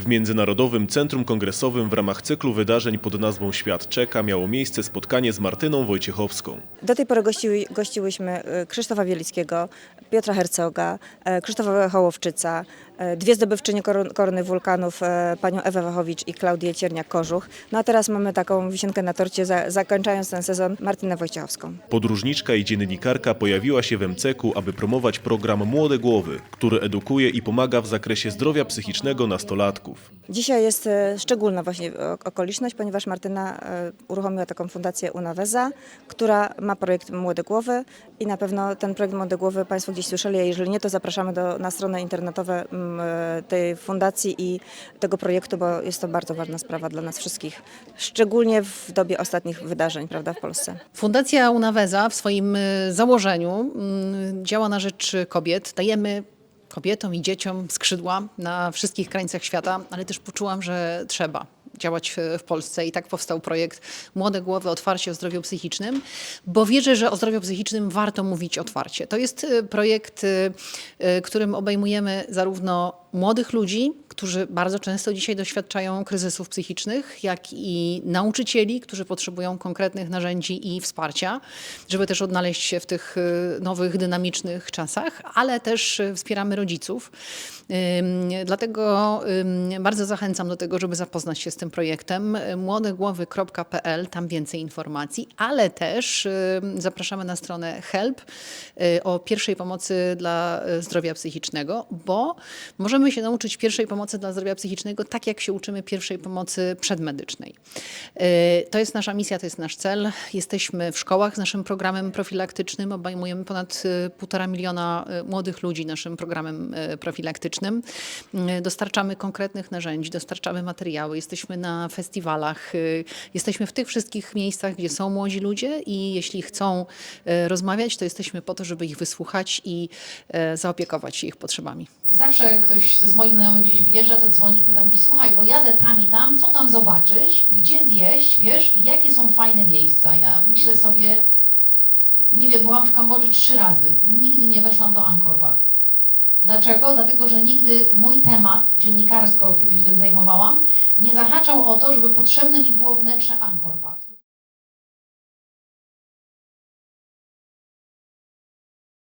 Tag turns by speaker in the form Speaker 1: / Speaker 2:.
Speaker 1: W Międzynarodowym Centrum Kongresowym w ramach cyklu wydarzeń pod nazwą Świat czeka miało miejsce spotkanie z Martyną Wojciechowską.
Speaker 2: Do tej pory gościły, gościłyśmy e, Krzysztofa Bielickiego, Piotra Hercoga, e, Krzysztofa Hołowczyca, e, dwie zdobywczynie koron- korony wulkanów, panią Ewę Wachowicz i Klaudię Cierniak-Kożuch. No a teraz mamy taką wisienkę na torcie, za, zakończając ten sezon, Martynę Wojciechowską.
Speaker 1: Podróżniczka i dziennikarka pojawiła się w MCK-u, aby promować program Młode Głowy, który edukuje i pomaga w zakresie zdrowia psychicznego nastolatków.
Speaker 2: Dzisiaj jest e, szczególna właśnie o- okoliczność, ponieważ Martyna e, uruchomiła taką fundację Unaweza, która ma projekt Młode Głowy i na pewno ten projekt Młode Głowy Państwo gdzieś słyszeli, a jeżeli nie, to zapraszamy do, na stronę internetowe e, tej fundacji i tego projektu, bo jest to bardzo ważna sprawa dla nas wszystkich, szczególnie w dobie ostatnich wydarzeń prawda, w Polsce.
Speaker 3: Fundacja Unaweza w swoim założeniu działa na rzecz kobiet. Dajemy kobietom i dzieciom skrzydła na wszystkich krańcach świata, ale też poczułam, że trzeba działać w- Polsce i tak powstał projekt Młode Głowy Otwarcie o zdrowiu psychicznym, bo wierzę, że o zdrowiu psychicznym warto mówić otwarcie. To jest y, projekt, y, y, którym obejmujemy zarówno młodych ludzi, którzy bardzo często dzisiaj doświadczają kryzysów psychicznych, jak i nauczycieli, którzy potrzebują konkretnych narzędzi i wsparcia, żeby też odnaleźć się w tych nowych, dynamicznych czasach, ale też wspieramy rodziców. Dlatego bardzo zachęcam do tego, żeby zapoznać się z tym projektem. młodegłowy.pl, tam więcej informacji, ale też ym, zapraszamy na stronę HELP y, o pierwszej pomocy dla y, zdrowia psychicznego, bo możemy się nauczyć pierwszej pomocy dla zdrowia psychicznego tak, jak się uczymy pierwszej pomocy przedmedycznej. Y, To jest nasza misja, to jest nasz cel. Jesteśmy w szkołach z naszym programem profilaktycznym, obejmujemy ponad y, półtora miliona y, młodych ludzi naszym programem y, profilaktycznym. Y, Dostarczamy konkretnych narzędzi, dostarczamy materiały, jesteśmy na festiwalach, y, jesteśmy w tych wszystkich miejscach, gdzie są młodzi ludzie i jeśli chcą y, rozmawiać, to jesteśmy po to, żeby ich wysłuchać i y, zaopiekować się ich potrzebami.
Speaker 4: Zawsze ktoś z moich znajomych gdzieś wyjeżdża, to dzwoni i pyta, mówi, słuchaj, bo jadę tam i tam, co tam zobaczyć, gdzie zjeść, wiesz, i jakie są fajne miejsca. Ja myślę sobie, nie wiem, byłam w Kambodży trzy razy, nigdy nie weszłam do Angkor Wat. Dlaczego? Dlatego, że nigdy mój temat, dziennikarsko kiedyś tym zajmowałam, nie zahaczał o to, żeby potrzebne mi było wnętrze Angkor Wat.